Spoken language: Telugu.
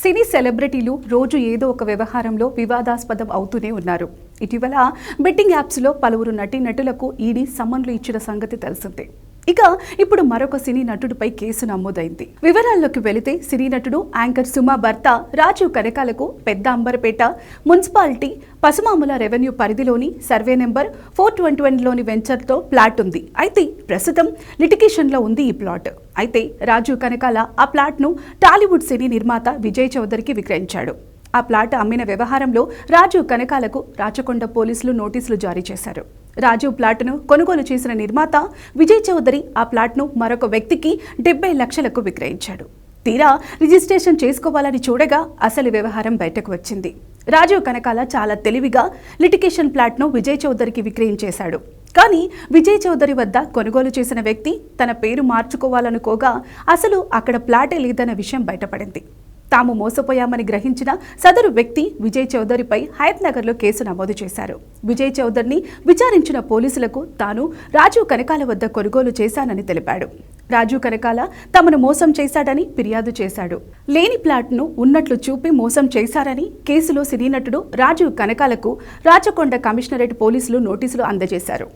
సినీ సెలబ్రిటీలు రోజు ఏదో ఒక వ్యవహారంలో వివాదాస్పదం అవుతూనే ఉన్నారు. ఇటీవల బెట్టింగ్ యాప్స్లో పలువురు నటీనటులకు ఈడీ సమ్మన్లు ఇచ్చిన సంగతి తెలిసిందే. ఇక ఇప్పుడు మరొక సినీ నటుడిపై కేసు నమోదైంది. వివరాల్లోకి వెళితే సినీ నటుడు యాంకర్ సుమా భర్త రాజీవ్ కనకాలకు పెద్ద అంబర్పేట మున్సిపాలిటీ పసుమాముల రెవెన్యూ పరిధిలోని సర్వే నెంబర్ ఫోర్ ట్వంటీ వన్లోని వెంచర్తో ప్లాట్ ఉంది. అయితే ప్రస్తుతం లిటికేషన్లో ఉంది ఈ ప్లాట్. అయితే రాజు కనకాల ఆ ప్లాట్ను టాలీవుడ్ సినీ నిర్మాత విజయ్ చౌదరికి విక్రయించాడు. ఆ ప్లాట్ అమ్మిన వ్యవహారంలో రాజు కనకాలకు రాచకొండ పోలీసులు నోటీసులు జారీ చేశారు. రాజు ప్లాట్ను కొనుగోలు చేసిన నిర్మాత విజయ్ చౌదరి ఆ ప్లాట్ను మరొక వ్యక్తికి డెబ్బై లక్షలకు విక్రయించాడు. తీరా రిజిస్ట్రేషన్ చేసుకోవాలని చూడగా అసలు వ్యవహారం బయటకు వచ్చింది. రాజు కనకాల చాలా తెలివిగా లిటికేషన్ ప్లాట్ను విజయ్ చౌదరికి విక్రయించేశాడు. కానీ విజయ్ చౌదరి వద్ద కొనుగోలు చేసిన వ్యక్తి తన పేరు మార్చుకోవాలనుకోగా అసలు అక్కడ ప్లాటే లేదన్న విషయం బయటపడింది. తాము మోసపోయామని గ్రహించిన సదరు వ్యక్తి విజయ్ చౌదరిపై హయత్నగర్లో కేసు నమోదు చేశారు. విజయ్ చౌదరిని విచారించిన పోలీసులకు తాను రాజీవ్ కనకాల వద్ద కొనుగోలు చేశానని తెలిపాడు. రాజీవ్ కనకాల తమను మోసం చేశాడని ఫిర్యాదు చేశాడు. లేని ప్లాట్ను ఉన్నట్లు చూపి మోసం చేశారని కేసులో సినీ నటుడు రాజీవ్ కనకాలకు రాచకొండ కమిషనరేట్ పోలీసులు నోటీసులు అందజేశారు.